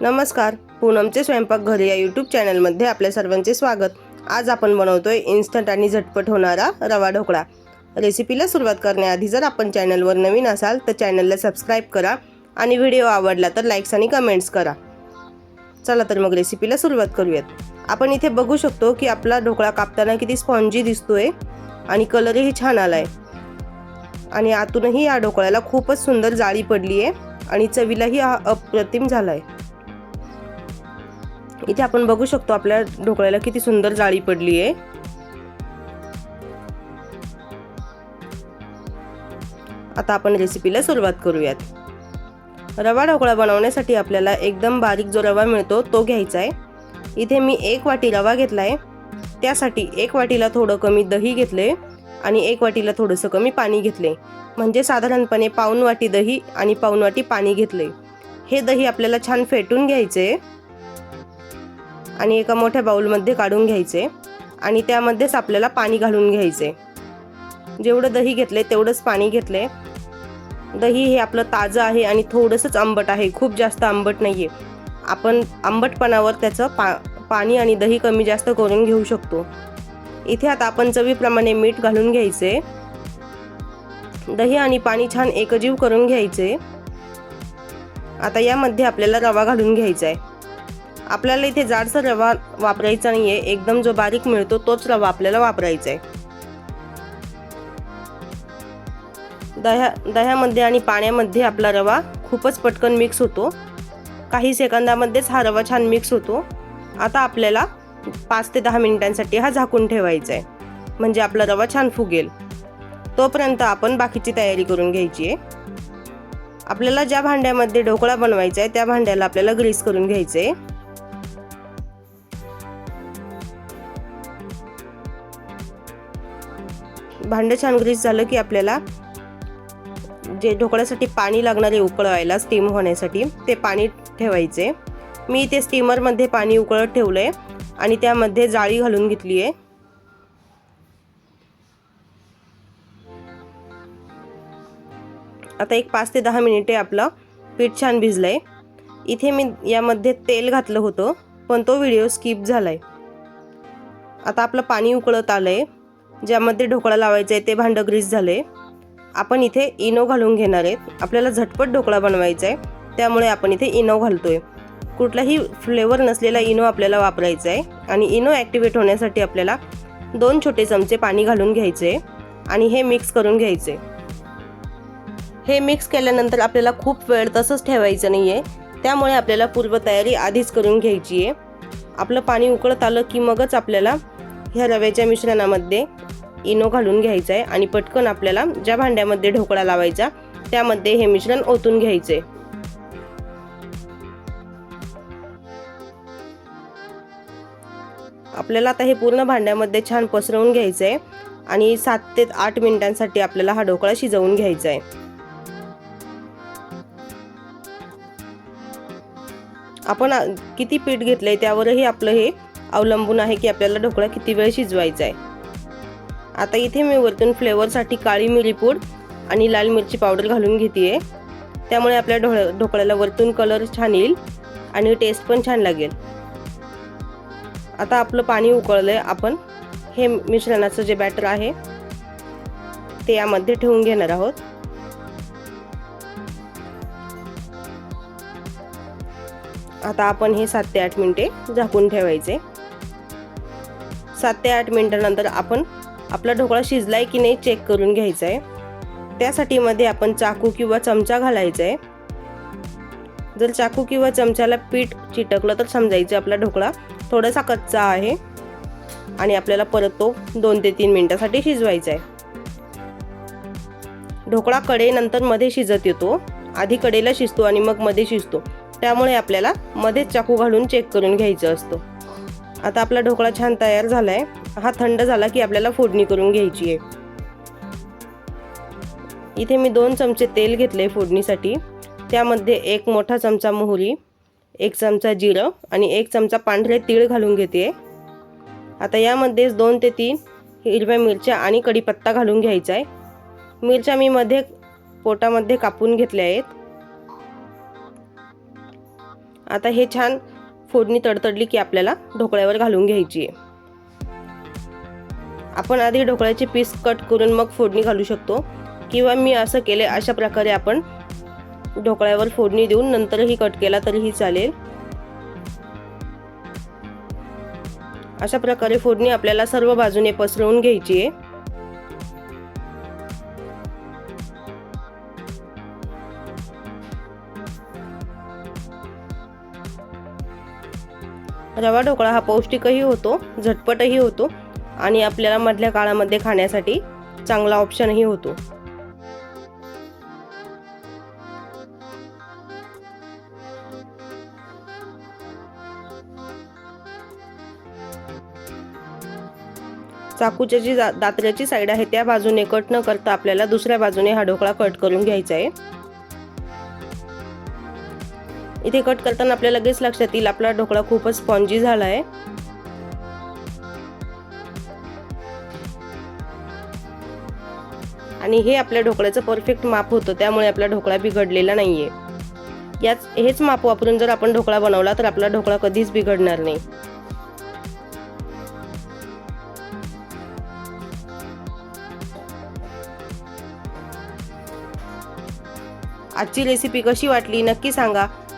नमस्कार पूनमचे स्वयंपाक घर या यूट्यूब चॅनलमध्ये आपल्या सर्वांचे स्वागत. आज आपण बनवतोय इन्स्टंट आणि झटपट होणारा रवा ढोकळा. रेसिपीला सुरुवात करण्याआधी जर आपण चॅनलवर नवीन असाल तर चॅनलला सबस्क्राईब करा आणि व्हिडिओ आवडला तर लाईक्स आणि कमेंट्स करा. चला तर मग रेसिपीला सुरुवात करूयात. आपण इथे बघू शकतो की आपला ढोकळा कापताना किती स्पॉन्जी दिसतोय आणि कलरही छान आलाय. आणि आतूनही या ढोकळ्याला खूपच सुंदर जाळी पडली आहे आणि चवीलाही हा अप्रतिम आहे इथे आपण बघू शकतो आपल्या ढोकळ्याला किती सुंदर जाळी पडली आहे. आता आपण रेसिपीला सुरुवात करूयात. रवा ढोकळा बनवण्यासाठी आपल्याला एकदम बारीक जो रवा मिळतो तो घ्यायचा आहे. इथे मी एक वाटी रवा घेतला आहे त्यासाठी एक वाटीला थोडं कमी दही घेतले आणि एक वाटीला थोडंसं कमी पाणी घेतले म्हणजे साधारणपणे पाऊन वाटी दही आणि पाऊन वाटी पाणी घेतले हे दही आपल्याला छान फेटून घ्यायचे आणि एका मोठ्या बाऊलमध्ये काढून घ्यायचे. आणि त्यामध्येच आपल्याला पाणी घालून घ्यायचे. जेवढं दही घेतले तेवढंच पाणी घेतले दही हे आपलं ताजं आहे आणि थोडंसंच आंबट आहे. खूप जास्त आंबट नाही आहे आपण आंबटपणावर त्याचं पा पाणी आणि दही कमी जास्त करून घेऊ शकतो. इथे आता आपण चवीप्रमाणे मीठ घालून घ्यायचे. दही आणि पाणी छान एकजीव करून घ्यायचे. आता यामध्ये आपल्याला रवा घालून घ्यायचा आहे आपल्याला इथे जाडचा रवा वापरायचा नाही आहे एकदम जो बारीक मिळतो तोच रवा आपल्याला वापरायचा आहे. दह्या दह्यामध्ये आणि पाण्यामध्ये आपला रवा खूपच पटकन मिक्स होतो. काही सेकंदामध्येच हा रवा छान मिक्स होतो. आता आपल्याला पाच ते दहा मिनिटांसाठी हा झाकून ठेवायचा आहे. म्हणजे आपला रवा छान फुगेल. तोपर्यंत आपण बाकीची तयारी करून घ्यायची आहे. आपल्याला ज्या भांड्यामध्ये ढोकळा बनवायचा आहे त्या भांड्याला आपल्याला ग्रीस करून घ्यायचं आहे. भांडं छान ग्रीस झालं की आपल्याला जे ढोकळ्यासाठी पाणी लागणारे उकळवायला स्टीम होण्यासाठी ते पाणी ठेवायचे. मी इथे स्टीमरमध्ये पाणी उकळत ठेवलं आहे आणि त्यामध्ये जाळी घालून घेतली आहे आता एक पाच ते दहा मिनिटे आपलं पीठ छान भिजलं आहे इथे मी यामध्ये तेल घातलं होतं पण तो व्हिडिओ स्किप झाला आहे आता आपलं पाणी उकळत आलं आहे ज्यामध्ये ढोकळा लावायचा आहे ते भांडं ग्रीस झालं. आहे आपण इथे इनो घालून घेणार आहेत. आपल्याला झटपट ढोकळा बनवायचा आहे त्यामुळे आपण इथे इनो घालतो आहे कुठलाही फ्लेवर नसलेला इनो आपल्याला वापरायचा आहे आणि इनो ॲक्टिवेट होण्यासाठी आपल्याला दोन छोटे चमचे पाणी घालून घ्यायचे आणि हे मिक्स करून घ्यायचे हे मिक्स केल्यानंतर आपल्याला खूप वेळ तसंच ठेवायचं नाही आहे त्यामुळे आपल्याला पूर्वतयारी आधीच करून घ्यायची आहे आपलं पाणी उकळत आलं की मगच आपल्याला ह्या रव्याच्या मिश्रणामध्ये इनो घालून घ्यायचं आहे आणि पटकन आपल्याला ज्या भांड्यामध्ये ढोकळा लावायचा त्यामध्ये हे मिश्रण ओतून घ्यायचे आपल्याला आता हे पूर्ण भांड्यामध्ये छान पसरवून घ्यायचं आहे आणि सात ते आठ मिनिटांसाठी आपल्याला हा ढोकळा शिजवून घ्यायचा आहे आपण किती पीठ घेतलंय त्यावरही आपलं हे अवलंबून आहे की आपल्याला ढोकळा किती वेळ शिजवायचा आहे. आता इथे मी वरतून फ्लेवरसाठी काळी मिरी पूड आणि लाल मिरची पावडर घालून घेते आहे त्यामुळे आपल्या ढो ढोकळ्याला वरतून कलर छान येईल आणि टेस्ट पण छान लागेल. आता आपलं पाणी उकळलं आहे आपण हे मिश्रणाचं जे बॅटर आहे ते यामध्ये ठेवून घेणार आहोत. आता आपण हे सात ते आठ मिनिटे झाकून ठेवायचे. सात ते आठ मिनटानंतर आपण आपला ढोकळा शिजलाय की नाही चेक करून घ्यायचा आहे त्यासाठी मध्ये आपण चाकू किंवा चमचा घालायचा आहे जर चाकू किंवा चमच्याला पीठ चिटकलं तर समजायचं आपला ढोकळा थोडासा कच्चा आहे. आणि आपल्याला परत तो दोन ते तीन मिनिटासाठी शिजवायचा आहे ढोकळा कडेनंतरमध्ये शिजत येतो. आधी कडेला शिजतो आणि मग मध्ये शिजतो. त्यामुळे आपल्याला मध्येच चाकू घालून चेक करून घ्यायचं असतं. आता आपला ढोकळा छान तयार झाला आहे हा थंड झाला की आपल्याला फोडणी करून घ्यायची आहे. इथे मी दोन चमचे तेल घेतले फोडणीसाठी. त्यामध्ये एक मोठा चमचा मोहरी एक चमचा जिरं आणि एक चमचा पांढरे तीळ घालून घेते. आता यामध्येच दोन ते तीन हिरव्या मिरच्या आणि कढीपत्ता घालून घ्यायचा आहे. मिरच्या मी मध्ये पोटामध्ये कापून घेतल्या आहेत. आता हे छान फोडणी तडतडली की आपल्याला ढोकळ्यावर घालून घ्यायची आहे. आपण आधी ढोकळ्याचे पीस कट करून मग फोडणी घालू शकतो. किंवा मी असं केले अशा प्रकारे आपण ढोकळ्यावर फोडणी देऊन नंतरही कट केला तरीही चालेल. अशा प्रकारे फोडणी आपल्याला सर्व बाजूने पसरवून घ्यायची आहे. रवा ढोकळा हा पौष्टिकही होतो झटपटही होतो आणि आपल्याला मधल्या काळामध्ये खाण्यासाठी चांगला ऑप्शनही होतो. चाकूच्या जी दातऱ्याची दात्र्याची साईड आहे त्या बाजूने कट न करता आपल्याला दुसऱ्या बाजूने हा ढोकळा कट करून घ्यायचा आहे. इथे कट करताना आपल्याला लगेच लक्षात येईल. आपला ढोकळा खूपच स्पॉन्जी झाला आहे आणि हे आपल्या ढोकळ्याचं परफेक्ट माप होतं. त्यामुळे आपला ढोकळा बिघडलेला नाही आहे याच हेच माप वापरून जर आपण ढोकळा बनवला तर आपला ढोकळा कधीच बिघडणार नाही. आजची रेसिपी कशी वाटली नक्की सांगा.